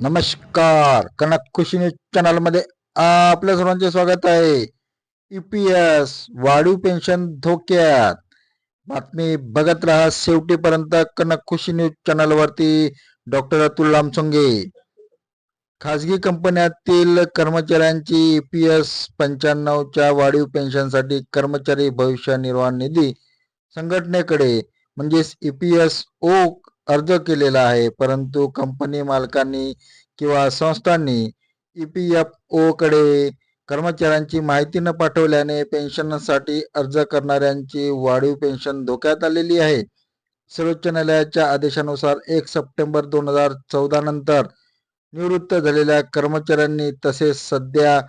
नमस्कार. कनक खुशी न्यूज चॅनलमध्ये आपल्या सर्वांचे स्वागत आहे. ईपीएस वाढीव पेन्शन धोक्यात. बातमी बघत राहा शेवटीपर्यंत कनक खुशी न्यूज चॅनलवरती डॉक्टर अतुल लामसोंगे. खाजगी कंपन्यातील कर्मचाऱ्यांची ईपीएस पंच्याण्णवच्या वाढीव पेन्शनसाठी कर्मचारी भविष्य निर्वाह निधी संघटनेकडे म्हणजेच ईपीएस ओ अर्ज केलेला आहे. परंतु कंपनी मालकांनी किंवा संस्थांनी ई पी एफ ओ कडे कर्मचाऱ्यांची माहिती न पाठवल्याने पेन्शनसाठी अर्ज करणाऱ्यांची वाढीव पेन्शन धोक्यात आलेली आहे. सर्वोच्च न्यायालयाच्या आदेशानुसार एक सप्टेंबर दोन हजार चौदा नंतर निवृत्त झालेल्या कर्मचाऱ्यांनी तसेच सध्या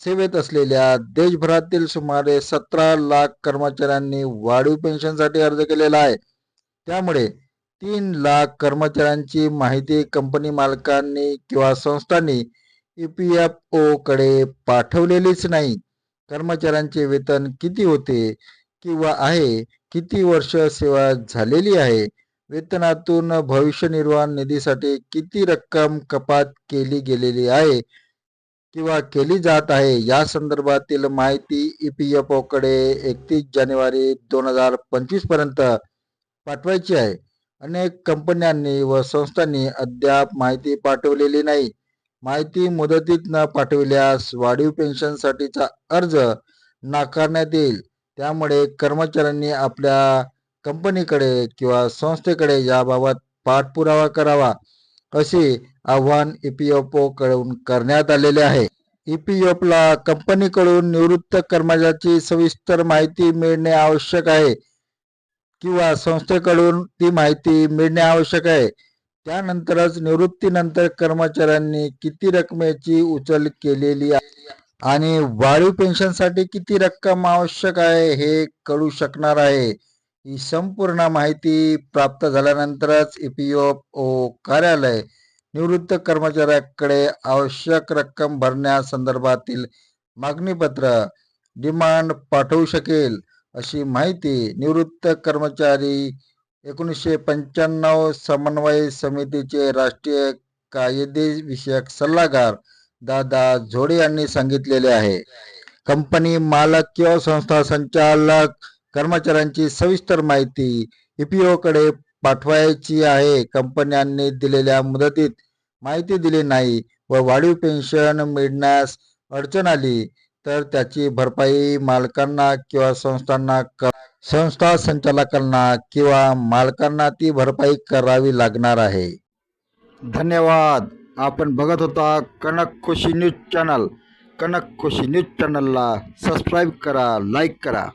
सेवेत असलेल्या देशभरातील सुमारे सतरा लाख कर्मचाऱ्यांनी वाढीव पेन्शनसाठी अर्ज केलेला आहे. त्यामुळे तीन लाख कर्मचाऱ्यांची माहिती कंपनी मालकांनी किंवा संस्थांनी ई पी एफ ओ कडे पाठवलेलीच नाही. कर्मचाऱ्यांचे वेतन किती होते किंवा आहे? किती वर्ष सेवा झालेली आहे? वेतनातून भविष्य निर्वाह निधीसाठी किती रक्कम कपात केली गेलेली आहे किंवा केली जात आहे? या संदर्भातील माहिती ई पी एफ ओ कडे एकतीस जानेवारी दोन हजार पंचवीसपर्यंत पाठवायची आहे. अनेक कंपन्यांनी व संस्थांनी अद्याप माहिती पाठवलेली नाही. माहिती मुदतीत न पाठविल्यास वाढीव पेन्शनसाठीचा अर्ज नाकारण्यात येईल. त्यामुळे कर्मचाऱ्यांनी आपल्या कंपनीकडे किंवा संस्थेकडे याबाबत पाठपुरावा करावा असे आव्हान ई पी एफ ओ कडून करण्यात आलेले आहे. ई पी एफ ला कंपनीकडून निवृत्त कर्मचाऱ्याची सविस्तर माहिती मिळणे आवश्यक आहे. किंवा संस्थेकडून ती माहिती मिळणे आवश्यक आहे. त्यानंतरच निवृत्तीनंतर कर्मचाऱ्यांनी किती रकमेची उचल केलेली आहे आणि वाढीव पेन्शनसाठी किती रक्कम आवश्यक आहे हे कळू शकणार आहे. ही संपूर्ण माहिती प्राप्त झाल्यानंतरच ई पी एफ ओ कार्यालय निवृत्त कर्मचाऱ्याकडे आवश्यक रक्कम भरण्यासंदर्भातील मागणीपत्र डिमांड पाठवू शकेल. अशी माहिती निवृत्त कर्मचारी एकोणीसशे पंच्याण्णव समन्वय समितीचे राष्ट्रीय कायदे विषयक सल्लागार दादा झोडे यांनी सांगितलेले आहे. कंपनी मालक किंवा संस्था संचालक कर्मचाऱ्यांची सविस्तर माहिती ईपीओ कडे पाठवायची आहे. कंपन्यांनी दिलेल्या मुदतीत माहिती दिली नाही व वाढीव पेन्शन मिळण्यास अडचण आली. तर त्याची भरपाई मालकांना किंवा संस्थांना क- संस्था संचालकांना किंवा मालकांना ती भरपाई करावी लागणार आहे. धन्यवाद. आपण बघत होता Kanak Khushi news channel. Kanak Khushi news चॅनलला सबस्क्राईब करा लाईक करा.